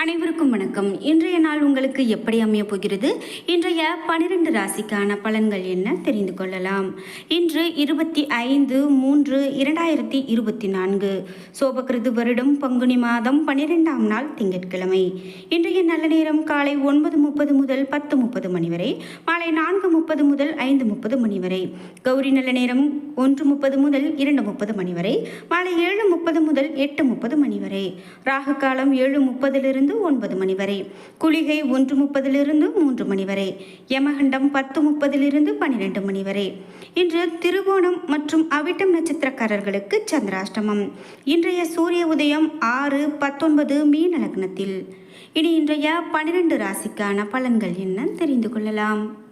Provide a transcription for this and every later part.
அனைவருக்கும் வணக்கம். இன்றைய நாள் உங்களுக்கு எப்படி அமைய போகிறது? இன்றைய பனிரெண்டு ராசிக்கான பலன்கள் என்ன தெரிந்து கொள்ளலாம். இன்று இருபத்தி ஐந்து மூன்று இரண்டாயிரத்தி இருபத்தி நான்கு. சோபகிருது வருடம் பங்குனி மாதம் பனிரெண்டாம் நாள் திங்கட்கிழமை. இன்றைய நல்ல நேரம் காலை ஒன்பது முப்பது முதல் பத்து முப்பது மணி வரை மாலை நான்கு முப்பது முதல் ஐந்து முப்பது மணி வரை. கௌரி நல்ல நேரம் ஒன்று முப்பது முதல் இரண்டு முப்பது மணி வரை மாலை ஏழு முப்பது முதல் எட்டு முப்பது மணி வரை. ராகு காலம் ஏழு முப்பதிலிருந்து ஒன்பது மணி வரை. குளிகை ஒன்று முப்பதிலிருந்து மூன்று மணி வரை. யமகண்டம் பத்து முப்பதிலிருந்து பன்னிரெண்டு மணி வரை. இன்று திருவோணம் மற்றும் அவிட்டம் நட்சத்திரக்காரர்களுக்கு சந்திராஷ்டமம். இன்றைய சூரிய உதயம் ஆறு பத்தொன்பது மீன லக்னத்தில். இனி இன்றைய பன்னிரண்டு ராசிக்கான பலன்கள் என்ன தெரிந்து கொள்ளலாம்.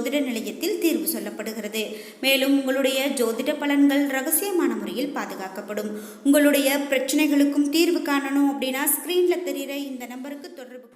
ஜோதிட நிலையத்தில் தீர்வு சொல்லப்படுகிறது. மேலும் உங்களுடைய ஜோதிட பலன்கள் ரகசியமான முறையில் பாதுகாக்கப்படும். உங்களுடைய பிரச்சனைகளுக்கும் தீர்வு காணணும் அப்படின்னா ஸ்க்ரீன்ல தெரிகிற இந்த நம்பருக்கு தொடர்பு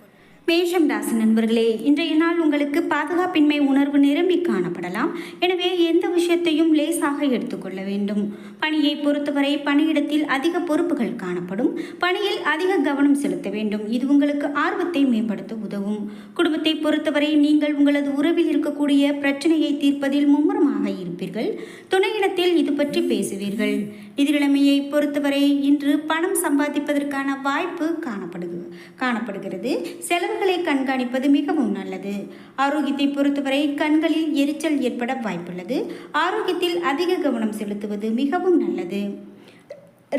மேஷம் ராசி நண்பர்களே இன்றைய நாள் உங்களுக்கு பாதுகாப்பின்மை உணர்வு நிரம்பி காணப்படலாம். எனவே எந்த விஷயத்தையும் லேசாக எடுத்துக்கொள்ள வேண்டும். பணியை பொறுத்தவரை பணியிடத்தில் அதிக பொறுப்புகள் காணப்படும். பணியில் அதிக கவனம் செலுத்த வேண்டும். இது உங்களுக்கு ஆர்வத்தை மேம்படுத்த உதவும். குடும்பத்தை பொறுத்தவரை நீங்கள் உங்களது உறவில் இருக்கக்கூடிய பிரச்சனையை தீர்ப்பதில் மும்முரமாக இருப்பீர்கள். துணையிடத்தில் இது பற்றி பேசுவீர்கள். நிதிநிலைமையை பொறுத்தவரை இன்று பணம் சம்பாதிப்பதற்கான வாய்ப்பு காணப்படுகிறது. காணப்படுகிறது கண்களை கண்காணிப்பது மிகவும் நல்லது. ஆரோக்கியத்தை பொறுத்தவரை கண்களில் எரிச்சல் ஏற்பட வாய்ப்புள்ளது. ஆரோக்கியத்தில் அதிக கவனம் செலுத்துவது மிகவும் நல்லது.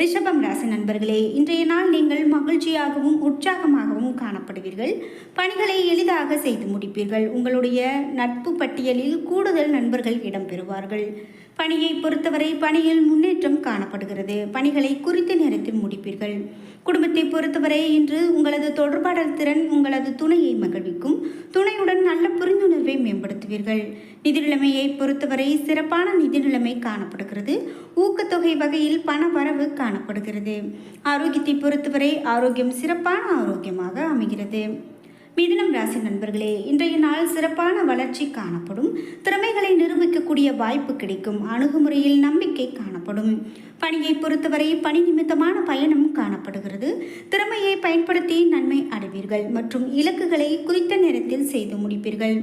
ரிஷபம் ராசி நண்பர்களே இன்றைய நாள் நீங்கள் மகிழ்ச்சியாகவும் உற்சாகமாகவும் காணப்படுவீர்கள். பணிகளை எளிதாக செய்து முடிப்பீர்கள். உங்களுடைய நட்பு பட்டியலில் கூடுதல் நண்பர்கள் இடம்பெறுவார்கள். பணியை பொறுத்தவரை பணியில் முன்னேற்றம் காணப்படுகிறது. பணிகளை குறித்த நேரத்தில் முடிப்பீர்கள். குடும்பத்தை பொறுத்தவரை இன்று உங்களது தொடர்பாடல் திறன் உங்களது துணையை மகிழ்விக்கும். துணையுடன் நல்ல புரிந்துணர்வை மேம்படுத்துவீர்கள். நிதி நிலைமையை பொறுத்தவரை சிறப்பான நிதி நிலைமை காணப்படுகிறது. ஊக்கத்தொகை வகையில் பண வரவு காணப்படுகிறது. ஆரோக்கியத்தை பொறுத்தவரை ஆரோக்கியம் சிறப்பான ஆரோக்கியமாக அமைகிறது. மிதுனம் ராசி நண்பர்களே இன்றைய நாள் சிறப்பான வளர்ச்சி காணப்படும். திறமைகளை நிரூபிக்கக்கூடிய வாய்ப்பு கிடைக்கும். அணுகுமுறையில் நம்பிக்கை காணப்படும். பணியை பொறுத்தவரை பணி நிமித்தமான பயணம் காணப்படுகிறது. திறமையை பயன்படுத்தி நன்மை அடைவீர்கள் மற்றும் இலக்குகளை குறித்த நேரத்தில் செய்து முடிப்பீர்கள்.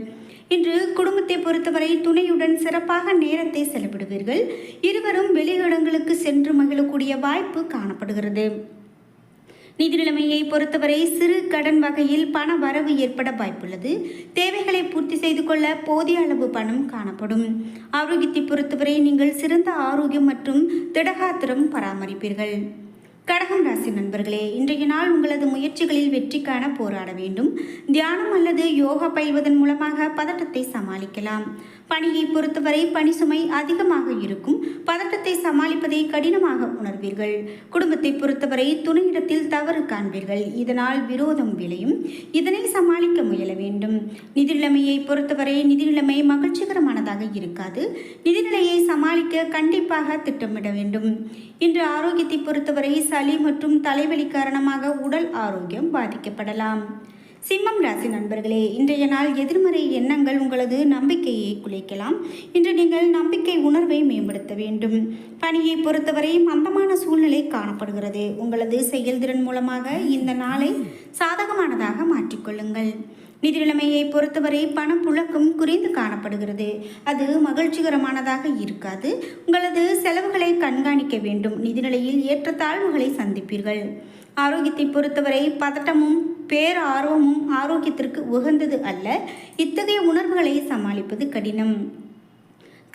இன்று குடும்பத்தை பொறுத்தவரை துணையுடன் சிறப்பாக நேரத்தை செலவிடுவீர்கள். இருவரும் வெளியிடங்களுக்கு சென்று மகிழக்கூடிய வாய்ப்பு காணப்படுகிறது. நிதி நிலைமையை பொறுத்தவரை சிறு கடன் வகையில் பண வரவு ஏற்பட வாய்ப்புள்ளது. தேவைகளை பூர்த்தி செய்து கொள்ள போதிய அளவு பணம் காணப்படும். ஆரோக்கியத்தை பொறுத்தவரை நீங்கள் சிறந்த ஆரோக்கியம் மற்றும் திடகாத்திரம் பராமரிப்பீர்கள். கடகம் ராசி நண்பர்களே இன்றைய நாள் உங்களது முயற்சிகளில் வெற்றி காண போராட வேண்டும். தியானம் அல்லது யோகா பயில்வதன் மூலமாக பதட்டத்தை சமாளிக்கலாம். பணியை பொறுத்தவரை பணி சுமை அதிகமாக இருக்கும். பதட்டத்தை சமாளிப்பதை கடினமாக உணர்வீர்கள். குடும்பத்தை பொறுத்தவரை துணையிடத்தில் தவறு காண்பீர்கள். இதனால் விரோதம் விளையும். இதனை சமாளிக்க முயல வேண்டும். நிதி நிலைமையை பொறுத்தவரை நிதி நிலைமை மகிழ்ச்சிகரமானதாக இருக்காது. நிதிநிலையை சமாளிக்க கண்டிப்பாக திட்டமிட வேண்டும். இன்று ஆரோக்கியத்தை பொறுத்தவரை சளி மற்றும் தலைவலி காரணமாக உடல் ஆரோக்கியம் பாதிக்கப்படலாம். சிம்மம் ராசி நண்பர்களே இன்றைய நாள் எதிர்மறை எண்ணங்கள் உங்களது நம்பிக்கையை குலைக்கலாம். இன்று நீங்கள் நம்பிக்கை உணர்வை மேம்படுத்த வேண்டும். பணியை பொறுத்தவரை மந்தமான சூழ்நிலை காணப்படுகிறது. உங்களது செயல்திறன் மூலமாக இந்த நாளை சாதகமானதாக மாற்றிக்கொள்ளுங்கள். நிதி நிலைமையை பொறுத்தவரை பணப்புழக்கம் குறைந்து காணப்படுகிறது. அது மகிழ்ச்சிகரமானதாக இருக்காது. உங்களது செலவுகளை கண்காணிக்க வேண்டும். நிதிநிலையில் ஏற்றத்தாழ்வுகளை சந்திப்பீர்கள். ஆரோக்கியத்தை பொறுத்தவரை பதட்டமும் பேர் ஆர்வமும் ஆரோக்கியத்திற்கு உகந்தது அல்ல. இத்தகைய உணர்வுகளை சமாளிப்பது கடினம்.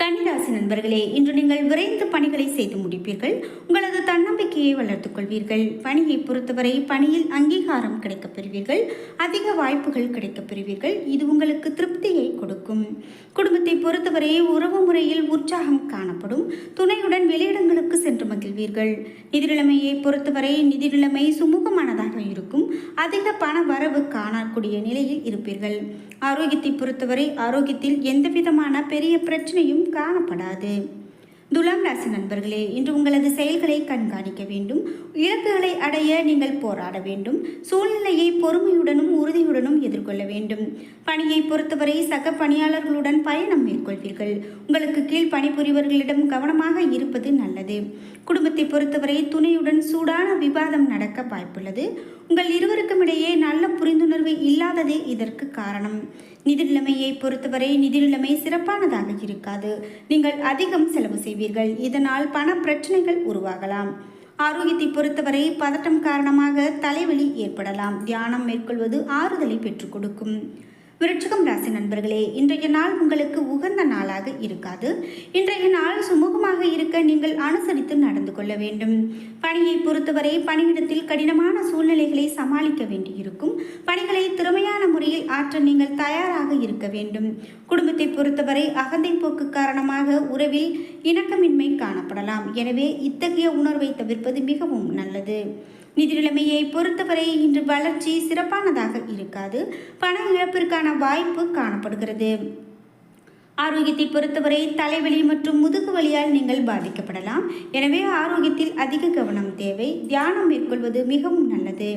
கன்னிராசி நண்பர்களே இன்று நீங்கள் விரைந்து பணிகளை செய்து முடிப்பீர்கள். உங்களது தன்னம்பிக்கையை வளர்த்துக் கொள்வீர்கள். பணியை பொறுத்தவரை பணியில் அங்கீகாரம் கிடைக்கப் பெறுவீர்கள். அதிக வாய்ப்புகள் கிடைக்கப் பெறுவீர்கள். இது உங்களுக்கு திருப்தியை கொடுக்கும். குடும்பத்தை பொறுத்தவரை உறவு முறையில் உற்சாகம் காணப்படும். துணையுடன் வெளியிடங்களுக்கு சென்று மகிழ்வீர்கள். நிதிநிலைமையை பொறுத்தவரை நிதி நிலைமை சுமூகமானதாக இருக்கும். அதிக பண வரவு காணக்கூடிய நிலையில் இருப்பீர்கள். ஆரோக்கியத்தை பொறுத்தவரை ஆரோக்கியத்தில் எந்தவிதமான பெரிய பிரச்சனையும் காணப்படாது. துலாம் ராசி நண்பர்களே இன்று உங்களது செயல்களை கண்காணிக்க வேண்டும். இலக்குகளை அடைய நீங்கள் போராட வேண்டும். சூழ்நிலையை பொறுமையுடனும் உறுதியுடனும் எதிர்கொள்ள வேண்டும். பணியை பொறுத்தவரை சக பணியாளர்களுடன் பயணம் மேற்கொள்வீர்கள். உங்களுக்கு கீழ் பணிபுரிவர்களிடம் கவனமாக இருப்பது நல்லது. குடும்பத்தை பொறுத்தவரை துணையுடன் சூடான விவாதம் நடக்க வாய்ப்புள்ளது. உங்கள் இருவருக்கும் இடையே நல்ல புரிந்துணர்வு இல்லாததே இதற்கு காரணம். நிதி நிலைமையை பொறுத்தவரை நிதி நிலைமை சிறப்பானதாக இருக்காது. நீங்கள் அதிகம் செலவு செய்வீர்கள். இதனால் பண பிரச்சனைகள் உருவாகலாம். ஆரோக்கியத்தை பொறுத்தவரை பதட்டம் காரணமாக தலைவலி ஏற்படலாம். தியானம் மேற்கொள்வது ஆறுதலை பெற்றுக் கொடுக்கும். விருட்சிகம் ராசி நண்பர்களே இன்றைய நாள் உங்களுக்கு உகந்த நாளாக இருக்காது. இன்றைய நாள் சுமூகமாக இருக்க நீங்கள் அனுசரித்து நடந்து கொள்ள வேண்டும். பணியை பொறுத்தவரை பணியிடத்தில் கடினமான சூழ்நிலைகளை சமாளிக்க வேண்டியிருக்கும். பணிகளை திறமையான முறையில் ஆற்ற நீங்கள் தயாராக இருக்க வேண்டும். குடும்பத்தை பொறுத்தவரை அகந்தை போக்கு காரணமாக உறவில் இணக்கமின்மை காணப்படலாம். எனவே இத்தகைய உணர்வை தவிர்ப்பது மிகவும் நல்லது. நிதி நிலைமையை பொறுத்தவரை இன்று வளர்ச்சி சிறப்பானதாக இருக்காது. பண இழப்பிற்கான வாய்ப்பு காணப்படுகிறது. ஆரோக்கியத்தை பொறுத்தவரை தலைவலி மற்றும் முதுகு வலியால் நீங்கள் பாதிக்கப்படலாம். எனவே ஆரோக்கியத்தில் அதிக கவனம் தேவை. தியானம் மேற்கொள்வது மிகவும் நல்லது.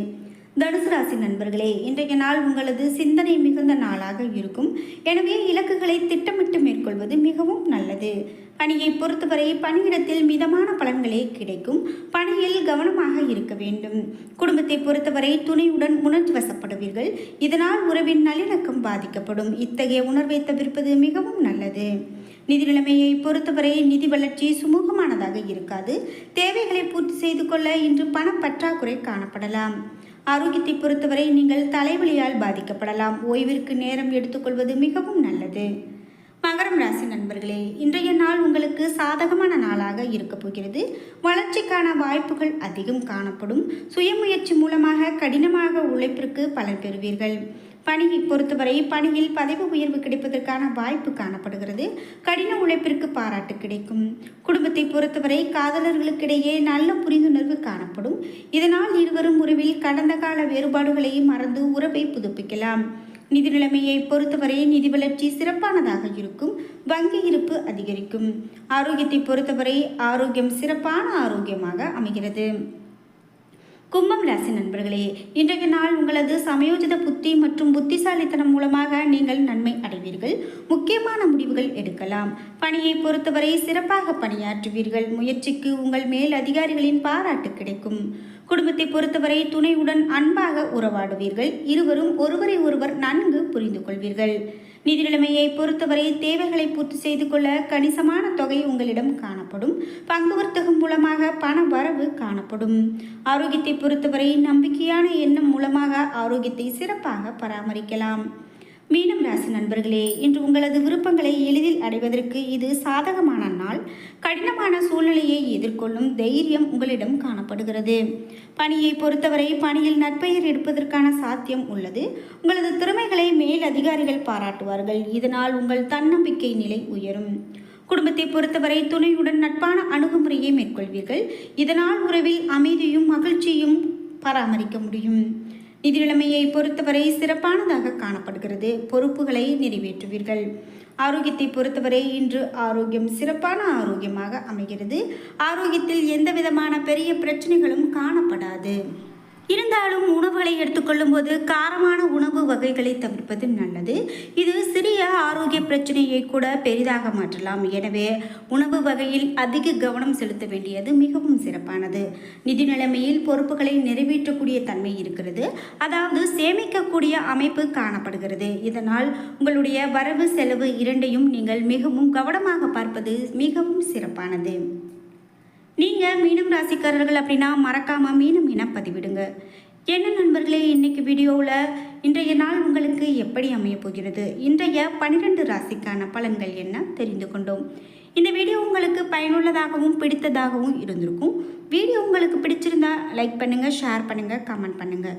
தனுசு ராசி நண்பர்களே இன்றைய நாள் உங்களது சிந்தனை மிகுந்த நாளாக இருக்கும். எனவே இலக்குகளை திட்டமிட்டு மேற்கொள்வது மிகவும் நல்லது. பணியை பொறுத்தவரை பணியிடத்தில் மிதமான பலன்களே கிடைக்கும். பணியில் கவனமாக இருக்க வேண்டும். குடும்பத்தை பொறுத்தவரை துணையுடன் உணர்ச்சி வசப்படுவீர்கள். இதனால் உறவின் நல்லிணக்கம் பாதிக்கப்படும். இத்தகைய உணர்வை தவிர்ப்பது மிகவும் நல்லது. நிதி நிலைமையை பொறுத்தவரை நிதி வளர்ச்சி சுமூகமானதாக இருக்காது. தேவைகளை பூர்த்தி செய்து கொள்ள இன்று பண பற்றாக்குறை காணப்படலாம். ஆரோக்கியத்தை பொறுத்தவரை நீங்கள் தலைவலியால் பாதிக்கப்படலாம். ஓய்விற்கு நேரம் எடுத்துக்கொள்வது மிகவும் நல்லது. மகரம் ராசி நண்பர்களே இன்றைய நாள் உங்களுக்கு சாதகமான நாளாக இருக்க போகிறது. வளர்ச்சிக்கான வாய்ப்புகள் அதிகம் காணப்படும். சுயமுயற்சி மூலமாக கடினமாக உழைப்பிற்கு பலன் பெறுவீர்கள். பணியை பொறுத்தவரை பணியில் பதவி உயர்வு கிடைப்பதற்கான வாய்ப்பு காணப்படுகிறது. கடின உழைப்பிற்கு பாராட்டு கிடைக்கும். குடும்பத்தை பொறுத்தவரை காதலர்களுக்கிடையே நல்ல புரிந்துணர்வு காணப்படும். இதனால் இருவரும் உறவில் கடந்த கால வேறுபாடுகளை மறந்து உறவை புதுப்பிக்கலாம். நிதி நிலைமையை பொறுத்தவரை நிதி வளர்ச்சி சிறப்பானதாக இருக்கும் வங்கி இருப்பு அதிகரிக்கும். ஆரோக்கியத்தை பொறுத்தவரை ஆரோக்கியம் சிறப்பான ஆரோக்கியமாக அமைகிறது. கும்பம் ராசி நண்பர்களே இன்றைய நாள் உங்களது சமயோஜித புத்தி மற்றும் புத்திசாலித்தனம் மூலமாக நீங்கள் நன்மை அடைவீர்கள். முக்கியமான முடிவுகள் எடுக்கலாம். பணியை பொறுத்தவரை சிறப்பாக பணியாற்றுவீர்கள். முயற்சிக்கு உங்கள் மேல் அதிகாரிகளின் பாராட்டு கிடைக்கும். குடும்பத்தை பொறுத்தவரை துணையுடன் அன்பாக உறவாடுவீர்கள். இருவரும் ஒருவரை ஒருவர் நன்கு புரிந்து கொள்வீர்கள் நிதி நிலைமையை பொறுத்தவரை தேவைகளை பூர்த்தி செய்து கொள்ள கணிசமான தொகை உங்களிடம் காணப்படும். பங்கு வர்த்தகம் மூலமாக பண வரவு காணப்படும். ஆரோக்கியத்தை பொறுத்தவரை நம்பிக்கையான எண்ணம் மூலமாக ஆரோக்கியத்தை சிறப்பாக பராமரிக்கலாம். மீனம் ராசி நண்பர்களே இன்று உங்களது விருப்பங்களை எளிதில் அடைவதற்கு இது சாதகமான நாள். கடினமான சூழ்நிலையை எதிர்கொள்ளும் தைரியம் உங்களிடம் காணப்படுகிறது. பணியை பொறுத்தவரை பணியில் நற்பெயர் எடுப்பதற்கான சாத்தியம் உள்ளது. உங்களது திறமைகளை மேல் அதிகாரிகள் பாராட்டுவார்கள். இதனால் உங்கள் தன்னம்பிக்கை நிலை உயரும். குடும்பத்தை பொறுத்தவரை துணையுடன் நட்பான அணுகுமுறையை மேற்கொள்வீர்கள். இதனால் உறவில் அமைதியும் மகிழ்ச்சியும் பராமரிக்க முடியும். நிதி நிலைமையை பொறுத்தவரை சிறப்பானதாக காணப்படுகிறது. பொறுப்புகளை நிறைவேற்றுவீர்கள். ஆரோக்கியத்தை பொறுத்தவரை இன்று ஆரோக்கியம் சிறப்பான ஆரோக்கியமாக அமைகிறது. ஆரோக்கியத்தில் எந்த விதமான பெரிய பிரச்சனைகளும் காணப்படாது. இருந்தாலும் உணவுகளை எடுத்துக்கொள்ளும் போது காரமான உணவு வகைகளை தவிர்ப்பது நல்லது. இது சிறிய ஆரோக்கிய பிரச்சனையை கூட பெரிதாக மாற்றலாம். எனவே உணவு வகையில் அதிக கவனம் செலுத்த வேண்டியது மிகவும் சிறப்பானது. நிதி நிலைமையில் பொறுப்புகளை நிறைவேற்றக்கூடிய தன்மை இருக்கிறது. அதாவது சேமிக்கக்கூடிய அமைப்பு காணப்படுகிறது. இதனால் உங்களுடைய வரவு செலவு இரண்டையும் நீங்கள் மிகவும் கவனமாக பார்ப்பது மிகவும் சிறப்பானது. நீங்கள் மீனம் ராசிக்காரர்கள் அப்படின்னா மறக்காமல் மீனம் என பதிவிடுங்க என்ன நண்பர்களே இன்றைக்கு வீடியோவில் இன்றைய நாள் உங்களுக்கு எப்படி அமையப் போகிறது? இன்றைய பன்னிரெண்டு ராசிக்கான பலன்கள் என்ன தெரிந்து கொண்டோம். இந்த வீடியோ உங்களுக்கு பயனுள்ளதாகவும் பிடித்ததாகவும் இருந்திருக்கும். வீடியோ உங்களுக்கு பிடிச்சிருந்தா லைக் பண்ணுங்கள் ஷேர் பண்ணுங்கள் கமெண்ட் பண்ணுங்கள்